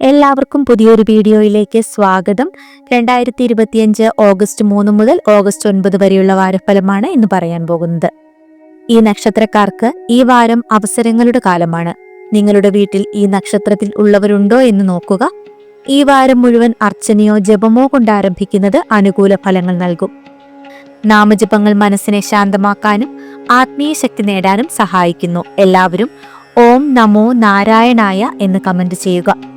എല്ലാവർക്കും പുതിയൊരു വീഡിയോയിലേക്ക് സ്വാഗതം. രണ്ടായിരത്തി ഇരുപത്തിയഞ്ച് ഓഗസ്റ്റ് മൂന്ന് മുതൽ ഓഗസ്റ്റ് ഒൻപത് വരെയുള്ള വാരഫലമാണ് ഇന്ന് പറയാൻ പോകുന്നത്. ഈ നക്ഷത്രക്കാർക്ക് ഈ വാരം അവസരങ്ങളുടെ കാലമാണ്. നിങ്ങളുടെ വീട്ടിൽ ഈ നക്ഷത്രത്തിൽ ഉള്ളവരുണ്ടോ എന്ന് നോക്കുക. ഈ വാരം മുഴുവൻ അർച്ചനയോ ജപമോ കൊണ്ട് ആരംഭിക്കുന്നത് അനുകൂല ഫലങ്ങൾ നൽകും. നാമജപങ്ങൾ മനസ്സിനെ ശാന്തമാക്കാനും ആത്മീയ ശക്തി നേടാനും സഹായിക്കുന്നു. എല്ലാവരും ഓം നമോ നാരായണായ എന്ന് കമന്റ് ചെയ്യുക.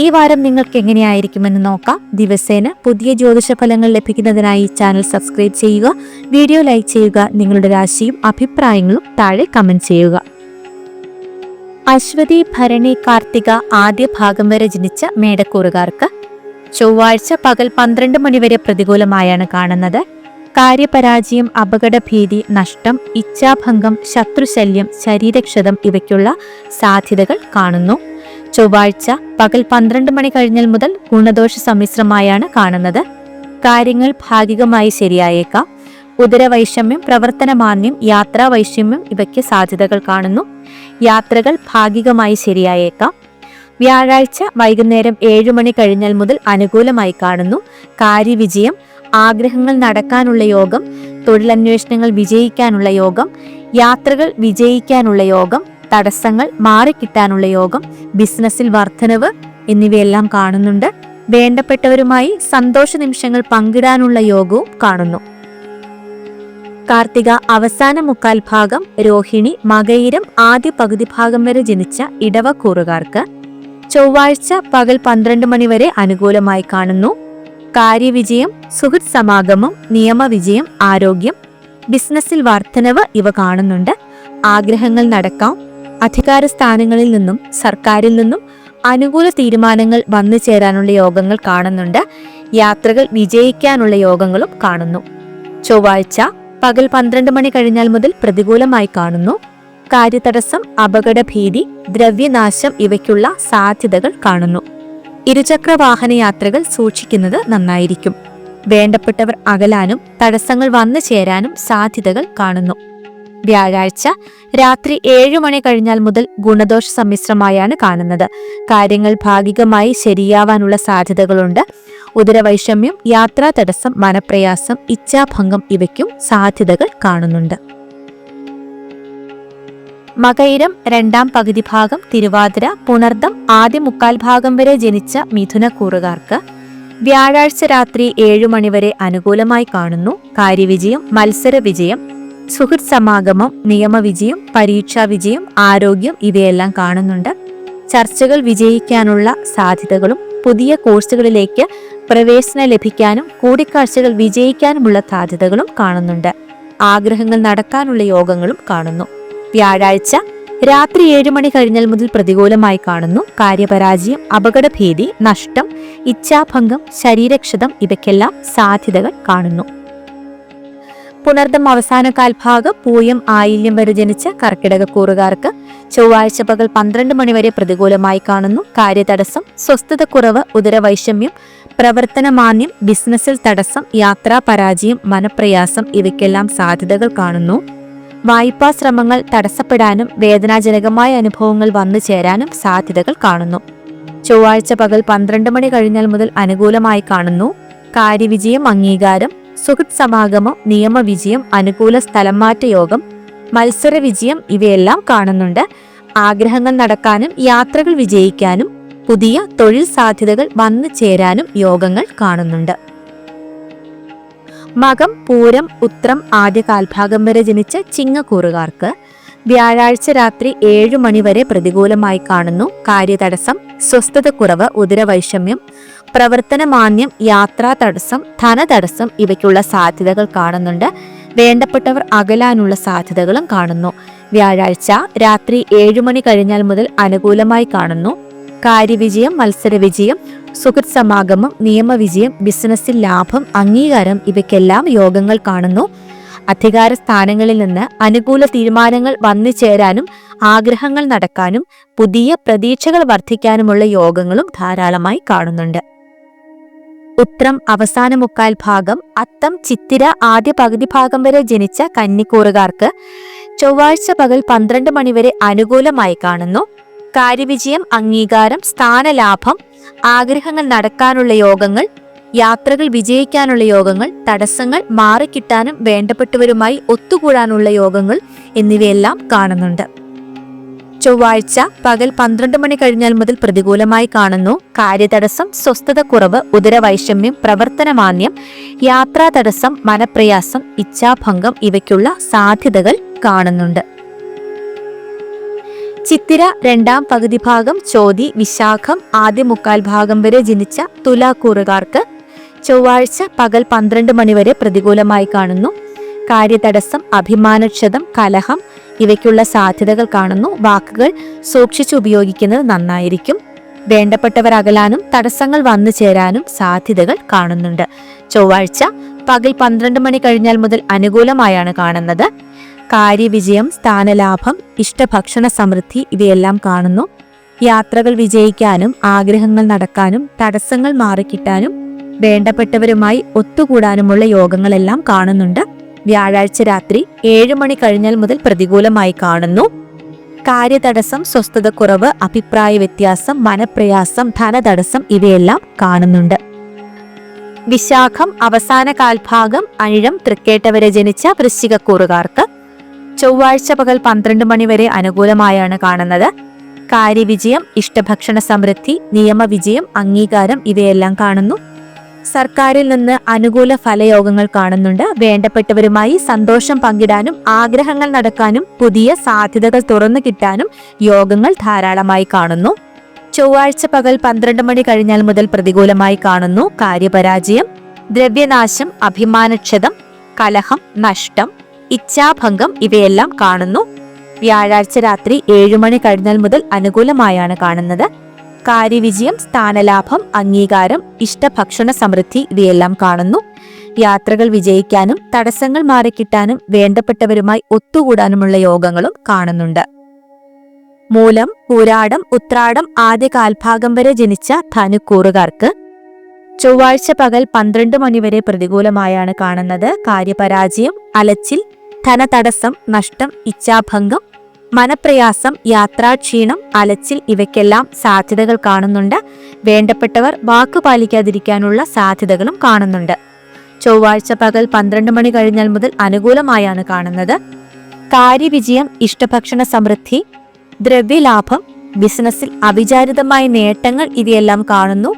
ഈ വാരം നിങ്ങൾക്ക് എങ്ങനെയായിരിക്കുമെന്ന് നോക്കാം. ദിവസേന പുതിയ ജ്യോതിഷ ഫലങ്ങൾ ലഭിക്കുന്നതിനായി ചാനൽ സബ്സ്ക്രൈബ് ചെയ്യുക വീഡിയോ ലൈക്ക് ചെയ്യുക നിങ്ങളുടെ രാശിയും അഭിപ്രായങ്ങളും താഴെ കമന്റ് ചെയ്യുക. അശ്വതി ഭരണി കാർത്തിക ആദ്യ ഭാഗം വരെ ജനിച്ച മേടക്കൂറുകാർക്ക് ചൊവ്വാഴ്ച പകൽ പന്ത്രണ്ട് മണിവരെ പ്രതികൂലമായാണ് കാണുന്നത്. കാര്യപരാജയം അപകടഭീതി നഷ്ടം ഇച്ഛാഭംഗം ശത്രുശല്യം ശരീരക്ഷതം ഇവയ്ക്കുള്ള സാധ്യതകൾ കാണുന്നു. ചൊവ്വാഴ്ച പകൽ പന്ത്രണ്ട് മണി കഴിഞ്ഞാൽ മുതൽ ഗുണദോഷ സമ്മിശ്രമായാണ് കാണുന്നത്. കാര്യങ്ങൾ ഭാഗികമായി ശരിയായേക്കാം. ഉദരവൈഷമ്യം പ്രവർത്തനമാന്യം യാത്രാ വൈഷമ്യം ഇവയ്ക്ക് സാധ്യതകൾ കാണുന്നു. യാത്രകൾ ഭാഗികമായി ശരിയായേക്കാം. വ്യാഴാഴ്ച വൈകുന്നേരം ഏഴു മണി കഴിഞ്ഞാൽ മുതൽ അനുകൂലമായി കാണുന്നു. കാര്യവിജയം ആഗ്രഹങ്ങൾ നടക്കാനുള്ള യോഗം തൊഴിലന്വേഷണങ്ങൾ വിജയിക്കാനുള്ള യോഗം യാത്രകൾ വിജയിക്കാനുള്ള യോഗം തടസ്സങ്ങൾ മാറിക്കിട്ടാനുള്ള യോഗം ബിസിനസ്സിൽ വർധനവ് എന്നിവയെല്ലാം കാണുന്നുണ്ട്. വേണ്ടപ്പെട്ടവരുമായി സന്തോഷ നിമിഷങ്ങൾ പങ്കിടാനുള്ള യോഗവും കാണുന്നു. കാർത്തിക അവസാന മുക്കാൽ ഭാഗം രോഹിണി മകയിരം ആദ്യ പകുതി ഭാഗം വരെ ജനിച്ച ഇടവക്കൂറുകാർക്ക് ചൊവ്വാഴ്ച പകൽ പന്ത്രണ്ട് മണിവരെ അനുകൂലമായി കാണുന്നു. കാര്യവിജയം സുഹൃത് സമാഗമം നിയമവിജയം ആരോഗ്യം ബിസിനസ്സിൽ വർധനവ് ഇവ കാണുന്നുണ്ട്. ആഗ്രഹങ്ങൾ നടക്കാം അധികാര സ്ഥാനങ്ങളിൽ നിന്നും സർക്കാരിൽ നിന്നും അനുകൂല തീരുമാനങ്ങൾ വന്നു ചേരാനുള്ള യോഗങ്ങൾ കാണുന്നുണ്ട്. യാത്രകൾ വിജയിക്കാനുള്ള യോഗങ്ങളും കാണുന്നു. ചൊവ്വാഴ്ച പകൽ പന്ത്രണ്ട് മണി കഴിഞ്ഞാൽ മുതൽ പ്രതികൂലമായി കാണുന്നു. കാര്യതടസ്സം അപകടഭീതി ദ്രവ്യനാശം ഇവയ്ക്കുള്ള സാധ്യതകൾ കാണുന്നു. ഇരുചക്ര വാഹന യാത്രകൾ സൂക്ഷിക്കുന്നത് നന്നായിരിക്കും. വേണ്ടപ്പെട്ടവർ അകലാനും തടസ്സങ്ങൾ വന്നു ചേരാനും സാധ്യതകൾ കാണുന്നു. വ്യാഴാഴ്ച രാത്രി ഏഴു മണി കഴിഞ്ഞാൽ മുതൽ ഗുണദോഷ സമ്മിശ്രമായാണ് കാണുന്നത്. കാര്യങ്ങൾ ഭാഗികമായി ശരിയാവാനുള്ള സാധ്യതകളുണ്ട്. ഉദരവൈഷമ്യം യാത്രാ തടസ്സം മനപ്രയാസം ഇച്ഛാഭംഗം ഇവയ്ക്കും സാധ്യതകൾ കാണുന്നുണ്ട്. മകയിരം രണ്ടാം പകുതി ഭാഗം തിരുവാതിര പുണർദം ആദ്യ മുക്കാൽ ഭാഗം വരെ ജനിച്ച മിഥുനക്കൂറുകാർക്ക് വ്യാഴാഴ്ച രാത്രി ഏഴു മണിവരെ അനുകൂലമായി കാണുന്നു. കാര്യവിജയം മത്സര വിജയം സുഹൃത് സമാഗമം നിയമവിജയം പരീക്ഷാ വിജയം ആരോഗ്യം ഇവയെല്ലാം കാണുന്നുണ്ട്. ചർച്ചകൾ വിജയിക്കാനുള്ള സാധ്യതകളും പുതിയ കോഴ്സുകളിലേക്ക് പ്രവേശനം ലഭിക്കാനും കൂടിക്കാഴ്ചകൾ വിജയിക്കാനുമുള്ള സാധ്യതകളും കാണുന്നുണ്ട്. ആഗ്രഹങ്ങൾ നടക്കാനുള്ള യോഗങ്ങളും കാണുന്നു. വ്യാഴാഴ്ച രാത്രി ഏഴു മണി കഴിഞ്ഞാൽ മുതൽ പ്രതികൂലമായി കാണുന്നു. കാര്യപരാജയം അപകടഭീതി നഷ്ടം ഇച്ഛാഭംഗം ശരീരക്ഷതം ഇവയ്ക്കെല്ലാം സാധ്യതകൾ കാണുന്നു. പുണർദം അവസാന കാൽഭാഗം പൂയം ആയില്യം വരെ ജനിച്ച കർക്കിടകക്കൂറുകാർക്ക് ചൊവ്വാഴ്ച പകൽ പന്ത്രണ്ട് മണിവരെ പ്രതികൂലമായി കാണുന്നു. കാര്യതടസ്സം സ്വസ്ഥത കുറവ് ഉദരവൈഷമ്യം പ്രവർത്തനമാന്യം ബിസിനസ്സിൽ തടസ്സം യാത്രാ പരാജയം മനപ്രയാസം ഇവയ്ക്കെല്ലാം സാധ്യതകൾ കാണുന്നു. വായ്പാ ശ്രമങ്ങൾ തടസ്സപ്പെടാനും വേദനാജനകമായ അനുഭവങ്ങൾ വന്നു ചേരാനും സാധ്യതകൾ കാണുന്നു. ചൊവ്വാഴ്ച പകൽ പന്ത്രണ്ട് മണി കഴിഞ്ഞാൽ മുതൽ അനുകൂലമായി കാണുന്നു. കാര്യവിജയം അംഗീകാരം സുഹൃത് സമാഗമം നിയമവിജയം അനുകൂല സ്ഥലം മാറ്റ യോഗം മത്സര വിജയം ഇവയെല്ലാം കാണുന്നുണ്ട്. ആഗ്രഹങ്ങൾ നടക്കാനും യാത്രകൾ വിജയിക്കാനും പുതിയ തൊഴിൽ സാധ്യതകൾ വന്നു ചേരാനും യോഗങ്ങൾ കാണുന്നുണ്ട്. മകം പൂരം ഉത്രം ആദ്യ കാൽഭാഗം വരെ ജനിച്ച ചിങ്ങക്കൂറുകാർക്ക് വ്യാഴാഴ്ച രാത്രി ഏഴു മണിവരെ പ്രതികൂലമായി കാണുന്നു. കാര്യതടസ്സം സ്വസ്ഥതക്കുറവ് ഉദരവൈഷമ്യം പ്രവർത്തനമാന്യം യാത്രാ തടസ്സം ധനതടസ്സം ഇവയ്ക്കുള്ള സാധ്യതകൾ കാണുന്നുണ്ട്. വേണ്ടപ്പെട്ടവർ അകലാനുള്ള സാധ്യതകളും കാണുന്നു. വ്യാഴാഴ്ച രാത്രി ഏഴു മണി കഴിഞ്ഞാൽ മുതൽ അനുകൂലമായി കാണുന്നു. കാര്യവിജയം മത്സരവിജയം സുഹൃത് സമാഗമം നിയമവിജയം ബിസിനസ്സിൽ ലാഭം അംഗീകാരം ഇവയ്ക്കെല്ലാം യോഗങ്ങൾ കാണുന്നു. അധികാര സ്ഥാനങ്ങളിൽ നിന്ന് അനുകൂല തീരുമാനങ്ങൾ വന്നു ചേരാനും ആഗ്രഹങ്ങൾ നടക്കാനും പുതിയ പ്രതീക്ഷകൾ വർദ്ധിക്കാനുമുള്ള യോഗങ്ങളും ധാരാളമായി കാണുന്നുണ്ട്. ഉത്രം അവസാന മുക്കാൽ ഭാഗം അത്തം ചിത്തിര ആദ്യ പകുതി ഭാഗം വരെ ജനിച്ച കന്നിക്കൂറുകാർക്ക് ചൊവ്വാഴ്ച പകൽ പന്ത്രണ്ട് മണിവരെ അനുകൂലമായി കാണുന്നു. കാര്യവിജയം അംഗീകാരം സ്ഥാനലാഭം ആഗ്രഹങ്ങൾ നടക്കാനുള്ള യോഗങ്ങൾ യാത്രകൾ വിജയിക്കാനുള്ള യോഗങ്ങൾ തടസ്സങ്ങൾ മാറിക്കിട്ടാനും വേണ്ടപ്പെട്ടവരുമായി ഒത്തുകൂടാനുള്ള യോഗങ്ങൾ എന്നിവയെല്ലാം കാണുന്നുണ്ട്. ചൊവ്വാഴ്ച പകൽ പന്ത്രണ്ട് മണി കഴിഞ്ഞാൽ മുതൽ പ്രതികൂലമായി കാണുന്നു. കാര്യതടസ്സം സ്വസ്ഥത കുറവ് ഉദരവൈഷമ്യം പ്രവർത്തനമാന്യം യാത്രാ തടസ്സം മനപ്രയാസം ഇച്ഛാഭംഗം ഇവയ്ക്കുള്ള സാധ്യതകൾ കാണുന്നുണ്ട്. ചിത്തിര രണ്ടാം പകുതി ഭാഗം ചോതി വിശാഖം ആദ്യ മുക്കാൽ ഭാഗം വരെ ജനിച്ച തുലാക്കൂറുകാർക്ക് ചൊവ്വാഴ്ച പകൽ പന്ത്രണ്ട് മണിവരെ പ്രതികൂലമായി കാണുന്നു. കാര്യതടസ്സം അഭിമാനക്ഷതം കലഹം ഇവയ്ക്കുള്ള സാധ്യതകൾ കാണുന്നു. വാക്കുകൾ സൂക്ഷിച്ചു ഉപയോഗിക്കുന്നത് നന്നായിരിക്കും. വേണ്ടപ്പെട്ടവർ അകലാനും തടസ്സങ്ങൾ വന്നു ചേരാനും സാധ്യതകൾ കാണുന്നുണ്ട്. ചൊവ്വാഴ്ച പകൽ പന്ത്രണ്ട് മണി കഴിഞ്ഞാൽ മുതൽ അനുകൂലമായാണ് കാണുന്നത്. കാര്യവിജയം സ്ഥാനലാഭം ഇഷ്ടഭക്ഷണ സമൃദ്ധി ഇവയെല്ലാം കാണുന്നു. യാത്രകൾ വിജയിക്കാനും ആഗ്രഹങ്ങൾ നടക്കാനും തടസ്സങ്ങൾ മാറിക്കിട്ടാനും വേണ്ടപ്പെട്ടവരുമായി ഒത്തുകൂടാനുമുള്ള യോഗങ്ങളെല്ലാം കാണുന്നുണ്ട്. വ്യാഴാഴ്ച രാത്രി ഏഴ് മണി കഴിഞ്ഞാൽ മുതൽ പ്രതികൂലമായി കാണുന്നു. കാര്യതടസ്സം സ്വസ്ഥതക്കുറവ് അഭിപ്രായ വ്യത്യാസം മനപ്രയാസം ധനതടസ്സം ഇവയെല്ലാം കാണുന്നുണ്ട്. വിശാഖം അവസാന കാൽഭാഗം അഴിഴം തൃക്കേട്ടവരെ ജനിച്ച വൃശ്ചികക്കൂറുകാർക്ക് ചൊവ്വാഴ്ച പകൽ പന്ത്രണ്ട് മണിവരെ അനുകൂലമായാണ് കാണുന്നത്. കാര്യവിജയം ഇഷ്ടഭക്ഷണ സമൃദ്ധി നിയമവിജയം അംഗീകാരം ഇവയെല്ലാം കാണുന്നു. സർക്കാരിൽ നിന്ന് അനുകൂല ഫലയോഗങ്ങൾ കാണുന്നുണ്ട്. വേണ്ടപ്പെട്ടവരുമായി സന്തോഷം പങ്കിടാനും ആഗ്രഹങ്ങൾ നടക്കാനും പുതിയ സാധ്യതകൾ തുറന്നു കിട്ടാനും യോഗങ്ങൾ ധാരാളമായി കാണുന്നു. ചൊവ്വാഴ്ച പകൽ പന്ത്രണ്ട് മണി കഴിഞ്ഞാൽ മുതൽ പ്രതികൂലമായി കാണുന്നു. കാര്യപരാജയം ദ്രവ്യനാശം അഭിമാനക്ഷതം കലഹം നഷ്ടം ഇച്ഛാഭംഗം ഇവയെല്ലാം കാണുന്നു. വ്യാഴാഴ്ച രാത്രി ഏഴുമണി കഴിഞ്ഞാൽ മുതൽ അനുകൂലമായാണ് കാണുന്നത്. കാര്യവിജയം സ്ഥാനലാഭം അംഗീകാരം ഇഷ്ടഭക്ഷണ സമൃദ്ധി ഇവയെല്ലാം കാണുന്നു. യാത്രകൾ വിജയിക്കാനും തടസ്സങ്ങൾ മാറിക്കിട്ടാനും വേണ്ടപ്പെട്ടവരുമായി ഒത്തുകൂടാനുമുള്ള യോഗങ്ങളും കാണുന്നുണ്ട്. മൂലം പൂരാടം ഉത്രാടം ആദ്യ കാൽഭാഗം വരെ ജനിച്ച ധനുക്കൂറുകാർക്ക് ചൊവ്വാഴ്ച പകൽ പന്ത്രണ്ട് മണിവരെ പ്രതികൂലമായാണ് കാണുന്നത്. കാര്യപരാജയം അലച്ചിൽ ധനതടസ്സം നഷ്ടം ഇച്ഛാഭംഗം മനപ്രയാസം യാത്രാക്ഷീണം അലച്ചിൽ ഇവയ്ക്കെല്ലാം സാധ്യതകൾ കാണുന്നുണ്ട്. വേണ്ടപ്പെട്ടവർ വാക്കു പാലിക്കാതിരിക്കാനുള്ള സാധ്യതകളും കാണുന്നുണ്ട്. ചൊവ്വാഴ്ച പകൽ പന്ത്രണ്ട് മണി കഴിഞ്ഞാൽ മുതൽ അനുകൂലമായാണ് കാണുന്നത്. കാര്യവിജയം ഇഷ്ടഭക്ഷണ സമൃദ്ധി ദ്രവ്യലാഭം ബിസിനസ്സിൽ അവിചാരിതമായ നേട്ടങ്ങൾ ഇവയെല്ലാം കാണുന്നു.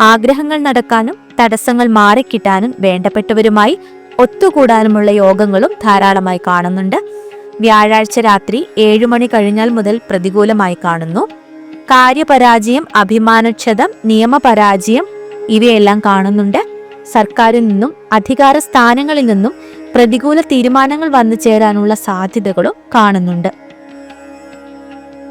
ആഗ്രഹങ്ങൾ നടക്കാനും തടസ്സങ്ങൾ മാറിക്കിട്ടാനും വേണ്ടപ്പെട്ടവരുമായി ഒത്തുകൂടാനുമുള്ള യോഗങ്ങളും ധാരാളമായി കാണുന്നുണ്ട്. വ്യാഴാഴ്ച രാത്രി ഏഴു മണി കഴിഞ്ഞാൽ മുതൽ പ്രതികൂലമായി കാണുന്നു. കാര്യപരാജയം അഭിമാനക്ഷതം നിയമപരാജയം ഇവയെല്ലാം കാണുന്നുണ്ട്. സർക്കാരിൽ നിന്നും അധികാര സ്ഥാനങ്ങളിൽ നിന്നും പ്രതികൂല തീരുമാനങ്ങൾ വന്നു ചേരാനുള്ള സാധ്യതകളും കാണുന്നുണ്ട്.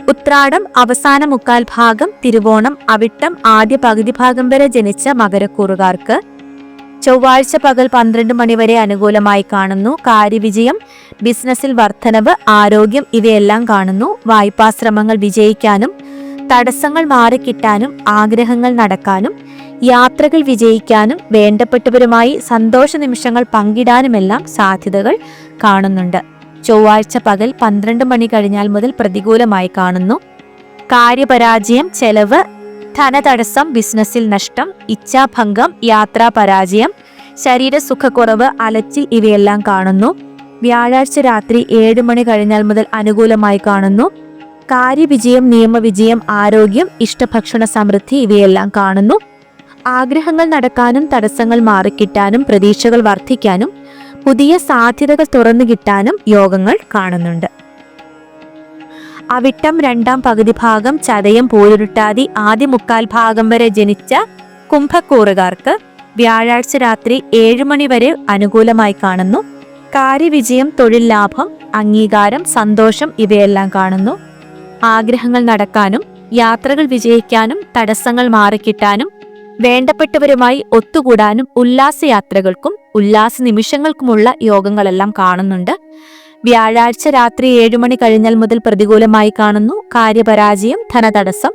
ഉത്രാടം അവസാന മുക്കാൽ ഭാഗം തിരുവോണം അവിട്ടം ആദ്യ പകുതി ഭാഗം വരെ ജനിച്ച മകരക്കൂറുകാർക്ക് ചൊവ്വാഴ്ച പകൽ പന്ത്രണ്ട് മണിവരെ അനുകൂലമായി കാണുന്നു. കാര്യവിജയം ബിസിനസ്സിൽ വർധനവ് ആരോഗ്യം ഇവയെല്ലാം കാണുന്നു. വായ്പാശ്രമങ്ങൾ വിജയിക്കാനും തടസ്സങ്ങൾ മാറിക്കിട്ടാനും ആഗ്രഹങ്ങൾ നടക്കാനും യാത്രകൾ വിജയിക്കാനും വേണ്ടപ്പെട്ടവരുമായി സന്തോഷ നിമിഷങ്ങൾ പങ്കിടാനുമെല്ലാം സാധ്യതകൾ കാണുന്നുണ്ട്. ചൊവ്വാഴ്ച പകൽ പന്ത്രണ്ട് മണി കഴിഞ്ഞാൽ മുതൽ പ്രതികൂലമായി കാണുന്നു. കാര്യപരാജയം ചെലവ് ധനതടസ്സം ബിസിനസ്സിൽ നഷ്ടം ഇച്ഛാഭംഗം യാത്രാ പരാജയം ശരീരസുഖക്കുറവ് അലച്ചിൽ ഇവയെല്ലാം കാണുന്നു. വ്യാഴാഴ്ച രാത്രി ഏഴ് മണി കഴിഞ്ഞാൽ മുതൽ അനുകൂലമായി കാണുന്നു. കാര്യവിജയം നിയമവിജയം ആരോഗ്യം ഇഷ്ടഭക്ഷണ സമൃദ്ധി ഇവയെല്ലാം കാണുന്നു. ആഗ്രഹങ്ങൾ നടക്കാനും തടസ്സങ്ങൾ മാറിക്കിട്ടാനും പ്രതീക്ഷകൾ വർദ്ധിക്കാനും പുതിയ സാധ്യതകൾ തുറന്നു കിട്ടാനും യോഗങ്ങൾ കാണുന്നുണ്ട്. അവിട്ടം രണ്ടാം പകുതി ഭാഗം ചതയം പോരുരുട്ടാതി ആദ്യ മുക്കാൽ ഭാഗം വരെ ജനിച്ച കുംഭക്കൂറുകാർക്ക് വ്യാഴാഴ്ച രാത്രി ഏഴു മണി വരെ അനുകൂലമായി കാണുന്നു. കാര്യവിജയം തൊഴിൽ ലാഭം അംഗീകാരം സന്തോഷം ഇവയെല്ലാം കാണുന്നു. ആഗ്രഹങ്ങൾ നടക്കാനും യാത്രകൾ വിജയിക്കാനും തടസ്സങ്ങൾ മാറിക്കിട്ടാനും വേണ്ടപ്പെട്ടവരുമായി ഒത്തുകൂടാനും ഉല്ലാസയാത്രകൾക്കും ഉല്ലാസ നിമിഷങ്ങൾക്കുമുള്ള യോഗങ്ങളെല്ലാം കാണുന്നുണ്ട്. വ്യാഴാഴ്ച രാത്രി ഏഴുമണി കഴിഞ്ഞാൽ മുതൽ പ്രതികൂലമായി കാണുന്നു. കാര്യപരാജയം ധനതടസ്സം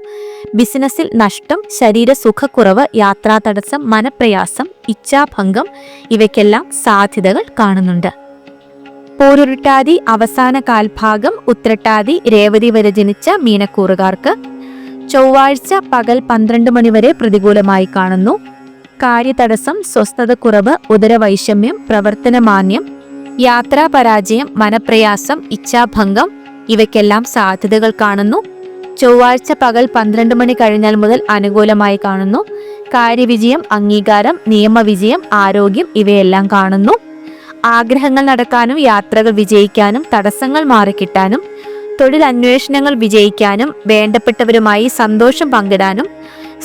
ബിസിനസ്സിൽ നഷ്ടം ശരീര സുഖക്കുറവ് യാത്രാ തടസ്സം മനപ്രയാസം ഇച്ഛാഭംഗം ഇവയ്ക്കെല്ലാം സാധ്യതകൾ കാണുന്നുണ്ട്. പോരുരുട്ടാതി അവസാന കാൽഭാഗം ഉത്രട്ടാതി രേവതി വരെ ജനിച്ച മീനക്കൂറുകാർക്ക് ചൊവ്വാഴ്ച പകൽ പന്ത്രണ്ട് മണിവരെ പ്രതികൂലമായി കാണുന്നു. കാര്യതടസ്സം സ്വസ്ഥതക്കുറവ് ഉദരവൈഷമ്യം പ്രവർത്തനമാന്യം യാത്രാപരാജയം മനപ്രയാസം ഇച്ഛാഭംഗം ഇവയ്ക്കെല്ലാം സാധ്യതകൾ കാണുന്നു. ചൊവ്വാഴ്ച പകൽ പന്ത്രണ്ട് മണി കഴിഞ്ഞാൽ മുതൽ അനുകൂലമായി കാണുന്നു. കാര്യവിജയം അംഗീകാരം നിയമവിജയം ആരോഗ്യം ഇവയെല്ലാം കാണുന്നു. ആഗ്രഹങ്ങൾ നടക്കാനും യാത്രകൾ വിജയിക്കാനും തടസ്സങ്ങൾ മാറിക്കിട്ടാനും തൊഴിൽ അന്വേഷണങ്ങൾ വിജയിക്കാനും വേണ്ടപ്പെട്ടവരുമായി സന്തോഷം പങ്കിടാനും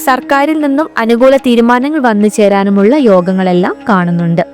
സർക്കാരിൽ നിന്നും അനുകൂല തീരുമാനങ്ങൾ വന്നു ചേരാനുമുള്ള യോഗങ്ങളെല്ലാം കാണുന്നുണ്ട്.